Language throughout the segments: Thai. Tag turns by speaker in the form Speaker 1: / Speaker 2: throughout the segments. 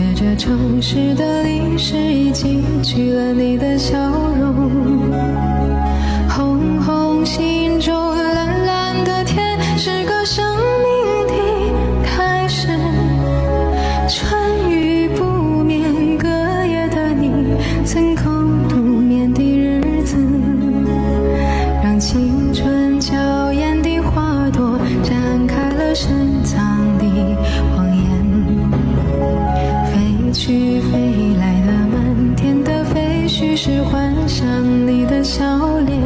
Speaker 1: 知不觉，这城市的历史已记取了你的笑容。红红心中幻想你的笑脸。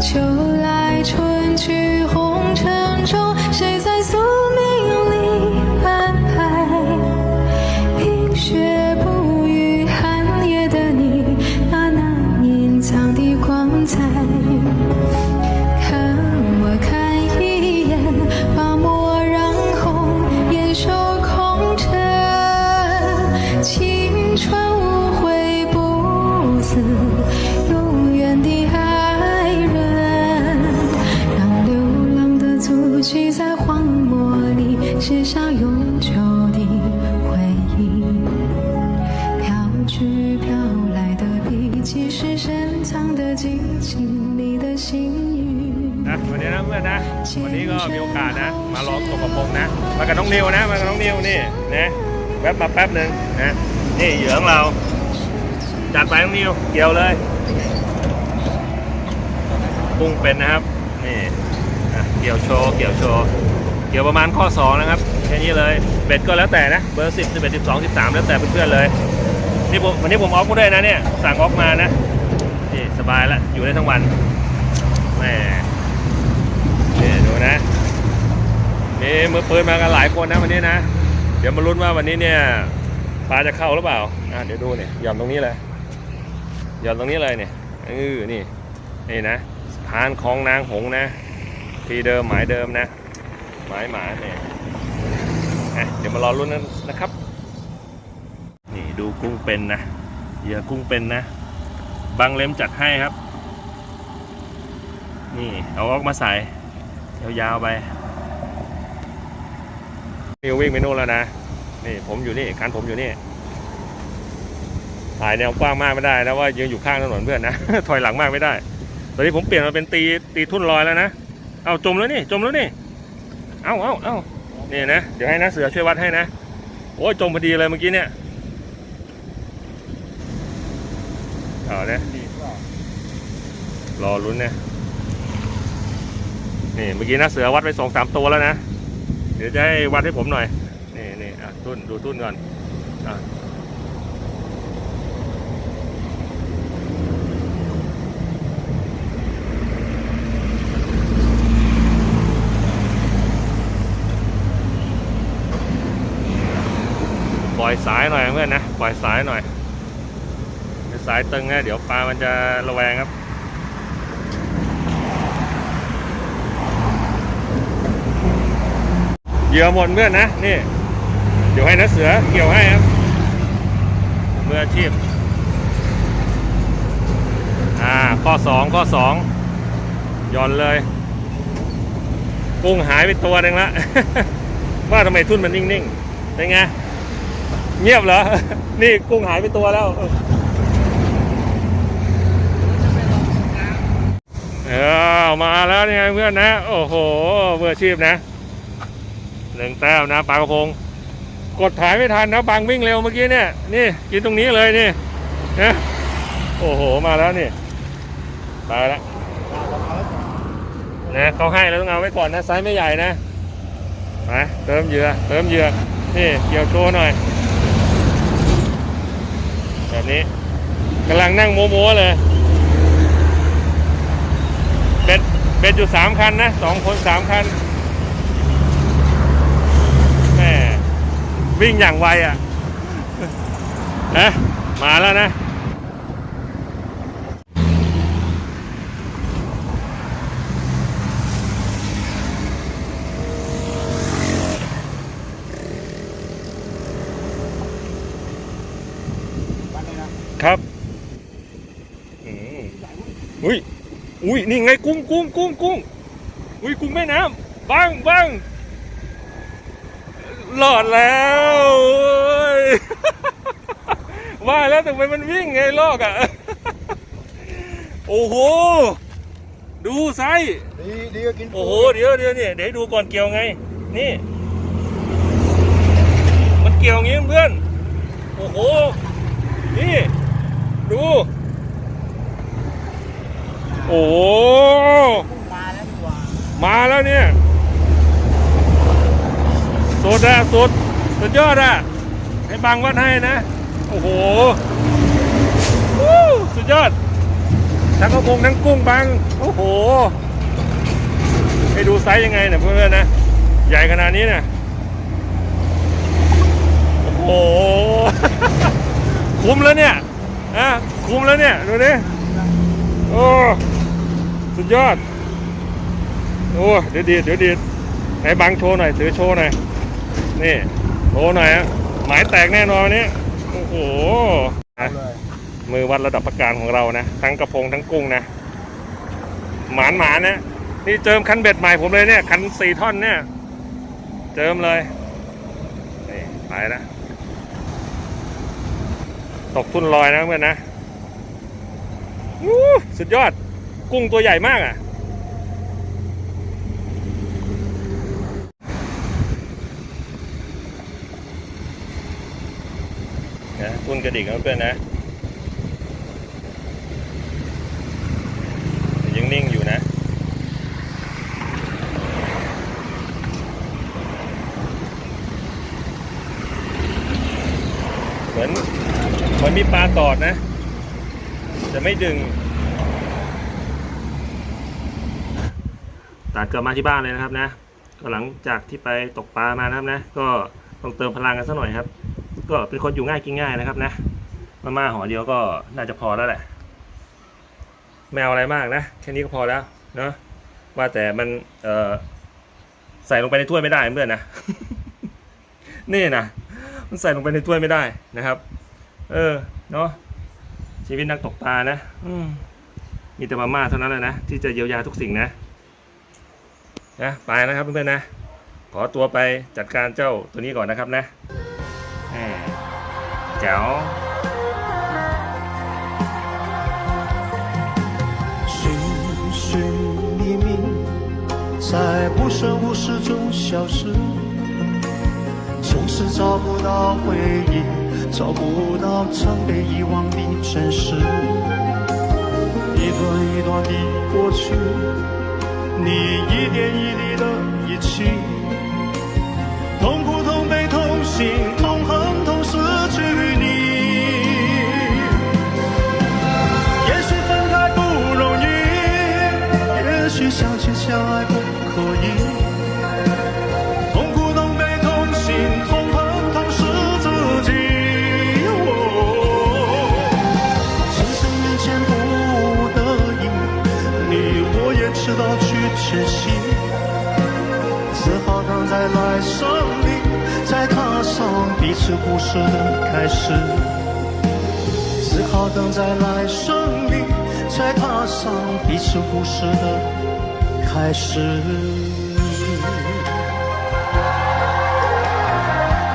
Speaker 1: 秋来春去红尘中，谁在宿命里安排？冰雪不语寒夜的你，那难隐藏的光彩。
Speaker 2: พื่อนนะ วันนี้ก็มีโอกาสนะ มาลองตกกระพงนะ มากับน้องนิวนะ มากับน้องนิวนี่นะแวบมาแป๊บหนึ่งนะ นี่เหยื่อของเรา จัดไปน้องนิว เกี่ยวเลยกุ้งเป็นนะครับ นี่เกี่ยวโชว์ เกี่ยวโชว์ เกี่ยวประมาณข้อ 2 นะครับ แค่นี้เลย เบ็ดก็แล้วแต่นะ เบอร์10 11 12 13แล้วแต่เพื่อนๆเลย นี่ผมวันนี้ผมออฟมาด้วยนะเนี่ย สั่งออฟมานะ นี่สบายล้วอยู่ได้ทั้งวันแหม นี่ดูนะมีมือปืนมากันหลายคนนะวันนี้นะ เดี๋ยวมาลุ้นว่าวันนี้เนี่ยปลาจะเข้าหรือเปล่าอะเดี๋ยวดูเนี่ยหย่อนตรงนี้เลยหย่อนตรงนี้เลยเนี่ยเออนี่นี่นะสะพานคลองนางหงส์นะ ทีเดิมหมายเดิมนะหมายหมาเนี่ยเดี๋ยวมารอลุ้นกันนะครับ นี่ดูกุ้งเป็นนะเหยื่อกุ้งเป็นนะ บางเล็มจัดให้ครับ นี่เอาออกมาใส่ ยาวๆไปนิววิ่งไปนู่นแล้วนะ นี่ผมอยู่นี่คันผมอยู่นี่ถ่ายแนวกว้างมากไม่ได้นะว่ายืนอยู่ข้างถนนเพื่อนนะ ถอยหลังมากไม่ได้ ตอนนี้ผมเปลี่ยนมาเป็นตีตีทุ่นลอยแล้วนะ เอาจมแล้วนี่จมแล้วนี่ เอาเอาเอานี่นะ เดี๋ยวให้นะเสือช่วยวัดให้นะ โอ้ยจมพอดีเลยเมื่อกี้เนี่ยเอาเนี่ยรอลุ้นเนี่ย นี่เมื่อกี้นะเสือวัดไปสองสามตัวแล้วนะ เดี๋ยวจะให้วัดให้ผมหน่อย นี่นี่อะทุ่นดูทุ่นก่อนอะปล่อยสายหน่อยเพื่อนนะ ปล่อยสายหน่อย สายตึงนะเดี๋ยวปลามันจะระแวงครับ เหยื่อหมดเพื่อนนะนี่ เดี๋ยวให้นักเสือเกี่ยวให้ครับมืออาชีพ อ่า ข้อสองข้อสองย่อนเลย กุ้งหายไปตัวหนึ่งละ ว่าทำไมทุ่นมันนิ่งๆเป็นไง เงียบเหรอ นี่กุ้งหายไปตัวแล้ว เออมาแล้วนี่ไงเพื่อนนะ โอ้โหมืออาชีพนะ หนึ่งแต้มนะปลากระพง กดถ่ายไม่ทันนะบางวิ่งเร็วเมื่อกี้เนี่ยนี่กินตรงนี้เลยนี่นะโอ้โหมาแล้วนี่ตายแล้วนะเขาให้แล้วต้องเอาไว้ก่อนนะไซส์ไม่ใหญ่นะมาเติมเหยื่อเติมเหยื่อนี่เกี่ยวโชว์หน่อย แบบนี้กำลังนั่งโม้โมๆเลยเบ็ดเบ็ดอยู่สามคันนะสองคนสามคัน แม่ วิ่งอย่างไวอะนะมาแล้วนะ ครับอืมอุ้ย อุ้ย นี่ไงกุ้งกุ้งกุ้งกุ้งอุ้ย กุ้งแม่น้ำบังบัง รอดแล้วเว้ยว่าแล้วทำไมมันวิ่งไงลอกอะ โอ้โห ดูไซส์
Speaker 3: ดีดีก็กิน
Speaker 2: โอ้โห เดี๋ยวเดี๋ยวเนี่ยเดี๋ยวให้ดูก่อนเกี่ยวไง นี่ มันเกี่ยวอย่างงี้เพื่อน โอ้โห นี่ ดู โอ้โห
Speaker 3: มาแล้วดีกว่า
Speaker 2: มาแล้วเนี่ย สุดอะสุด สุดยอดอะให้บังวัดให้นะ โอ้โหสุดยอด ทั้งกระพงทั้งกุ้งบังโอ้โห ให้ดูไซส์ยังไงเนี่ยเพื่อนๆนะ ใหญ่ขนาดนี้เนี่ยโอ้โห คุ้มแล้วเนี่ยอะคุ้มแล้วเนี่ย ดูดิโอ้สุดยอด โอ้ เดี๋ยวดีดเดี๋ยวดีดไหนบังโชว์หน่อย ถือโชว์หน่อย นี่โชว์หน่อยฮะหมายแตกแน่นอนวันนี้โอ้โหอะมือวัดระดับประการของเรานะ ทั้งกระพงทั้งกุ้งนะ หมานหมานนะนี่เจิมคันเบ็ดใหม่ผมเลยเนี่ยคันสี่ท่อนเนี่ย เจิมเลยนี่ไปแล้วตกทุ่นลอยนะเพื่อนนะสุดยอดกุ้งตัวใหญ่มากอะ นะทุ่นกระดิกนะเพื่อนนะยังนิ่งอยู่นะเหมือนมือนมีปลาตอดนะ จะไม่ดึงตัดกลับมาที่บ้านเลยนะครับนะก็หลังจากที่ไปตกปลามานะครับนะ ก็ต้องเติมพลังกันสักหน่อยครับ ก็เป็นคนอยู่ง่ายกินง่ายนะครับนะมาม่าห่อเดียวก็น่าจะพอแล้วแหละไม่เอาอะไรมากนะแค่นี้ก็พอแล้วเนาะว่าแต่มันเออใส่ลงไปในถ้วยไม่ได้เพื่อนนะนี่นะมันใส่ลงไปในถ้วยไม่ได้นะครับ เออเนาะชีวิตนักตกปลานะอืมีแต่มาม่าเท่านั้นแหละนะที่จะเยียวยาทุกสิ่งนะนะไปนะครับเพื่อนๆนะ ขอตัวไปจัดการเจ้าตัวนี้ก่อนนะครับนะ 条。
Speaker 3: 寻寻觅觅，在无声无息中消失，总是找不到回忆，找不到曾被遗忘的真实。一段一段的过去，你一点一滴的遗弃，痛苦、痛悲、痛心。生里，再踏上彼此故事的开始。只好等在来生里，再踏上彼此故事的开始。